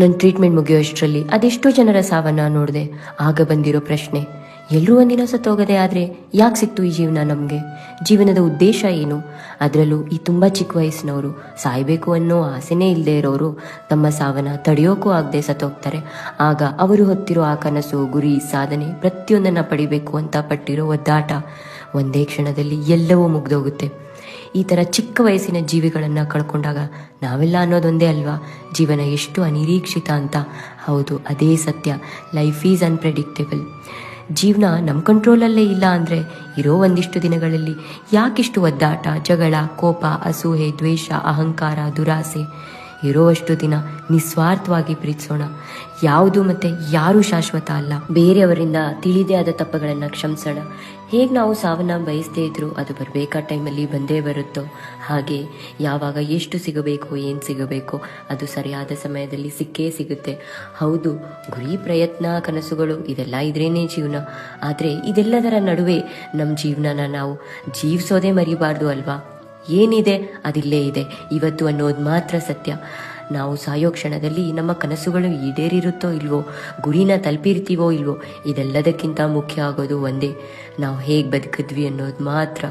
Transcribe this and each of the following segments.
ನನ್ನ ಟ್ರೀಟ್ಮೆಂಟ್ ಮುಗಿಯೋ ಅಷ್ಟರಲ್ಲಿ ಅದೆಷ್ಟೋ ಜನರ ಸಾವನ್ನ ನೋಡಿದೆ. ಆಗ ಬಂದಿರೋ ಪ್ರಶ್ನೆ, ಎಲ್ಲರೂ ಒಂದಿನ ಸತ್ತೋಗದೆ ಆದರೆ ಯಾಕೆ ಸಿಕ್ತು ಈ ಜೀವನ ನಮಗೆ? ಜೀವನದ ಉದ್ದೇಶ ಏನು? ಅದರಲ್ಲೂ ಈ ತುಂಬ ಚಿಕ್ಕ ವಯಸ್ಸಿನವರು ಸಾಯಬೇಕು ಅನ್ನೋ ಆಸೆನೇ ಇಲ್ಲದೆ ಇರೋರು ತಮ್ಮ ಸಾವನ್ನ ತಡೆಯೋಕ್ಕೂ ಆಗದೆ ಸತ್ತೋಗ್ತಾರೆ. ಆಗ ಅವರು ಹೊತ್ತಿರೋ ಆ ಕನಸು, ಗುರಿ, ಸಾಧನೆ ಪ್ರತಿಯೊಂದನ್ನು ಪಡಿಬೇಕು ಅಂತ ಪಟ್ಟಿರೋ ಒದ್ದಾಟ ಒಂದೇ ಕ್ಷಣದಲ್ಲಿ ಎಲ್ಲವೂ ಮುಗ್ದೋಗುತ್ತೆ. ಈ ಥರ ಚಿಕ್ಕ ವಯಸ್ಸಿನ ಜೀವಿಗಳನ್ನು ಕಳ್ಕೊಂಡಾಗ ನಾವೆಲ್ಲ ಅನ್ನೋದೊಂದೇ ಅಲ್ವಾ? ಜೀವನ ಎಷ್ಟು ಅನಿರೀಕ್ಷಿತ ಅಂತ. ಹೌದು, ಅದೇ ಸತ್ಯ. ಲೈಫ್ ಈಸ್ ಅನ್ಪ್ರೆಡಿಕ್ಟೇಬಲ್ ಜೀವನ ನಮ್ಮ ಕಂಟ್ರೋಲಲ್ಲೇ ಇಲ್ಲ ಅಂದರೆ ಇರೋ ಒಂದಿಷ್ಟು ದಿನಗಳಲ್ಲಿ ಯಾಕಿಷ್ಟು ಒದ್ದಾಟ, ಜಗಳ, ಕೋಪ, ಅಸೂಹೆ, ದ್ವೇಷ, ಅಹಂಕಾರ, ದುರಾಸೆ ಇರೋವಷ್ಟು ದಿನ ನಿಸ್ವಾರ್ಥವಾಗಿ ಪ್ರೀತಿಸೋಣ. ಯಾವುದು ಮತ್ತೆ ಯಾರೂ ಶಾಶ್ವತ ಅಲ್ಲ. ಬೇರೆಯವರಿಂದ ತಿಳಿದೇ ಆದ ತಪ್ಪುಗಳನ್ನು ಕ್ಷಮಿಸೋಣ. ಹೇಗೆ ನಾವು ಸಾವನ್ನ ಬಯಸದೇ ಇದ್ರು ಅದು ಬರಬೇಕಾದ ಟೈಮಲ್ಲಿ ಬಂದೇ ಬರುತ್ತೋ ಹಾಗೆ ಯಾವಾಗ ಎಷ್ಟು ಸಿಗಬೇಕು, ಏನು ಸಿಗಬೇಕು ಅದು ಸರಿಯಾದ ಸಮಯದಲ್ಲಿ ಸಿಕ್ಕೇ ಸಿಗುತ್ತೆ. ಹೌದು, ಗುರಿ, ಪ್ರಯತ್ನ, ಕನಸುಗಳು ಇದೆಲ್ಲ ಇದ್ರೇನೆ ಜೀವನ. ಆದರೆ ಇದೆಲ್ಲದರ ನಡುವೆ ನಮ್ಮ ಜೀವನನ ನಾವು ಜೀವಿಸೋದೇ ಮರಿಬಾರ್ದು ಅಲ್ವಾ? ಏನಿದೆ ಅದಿಲ್ಲೇ ಇದೆ. ಇವತ್ತು ಅನ್ನೋದು ಮಾತ್ರ ಸತ್ಯ. ನಾವು ಸಾಯೋ ಕ್ಷಣದಲ್ಲಿ ನಮ್ಮ ಕನಸುಗಳು ಈಡೇರಿರುತ್ತೋ ಇಲ್ವೋ, ಗುರಿನ ತಲುಪಿರ್ತೀವೋ ಇಲ್ವೋ, ಇದೆಲ್ಲದಕ್ಕಿಂತ ಮುಖ್ಯ ಆಗೋದು ಒಂದೇ. ನಾವು ಹೇಗೆ ಬದುಕಿದ್ವಿ ಅನ್ನೋದು ಮಾತ್ರ.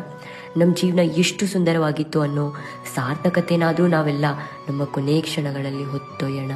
ನಮ್ಮ ಜೀವನ ಎಷ್ಟು ಸುಂದರವಾಗಿತ್ತು ಅನ್ನೋ ಸಾರ್ಥಕತೆನಾದರೂ ನಾವೆಲ್ಲ ನಮ್ಮ ಕೊನೆ ಕ್ಷಣಗಳಲ್ಲಿ ಹೊತ್ತೊಯ್ಯೋಣ.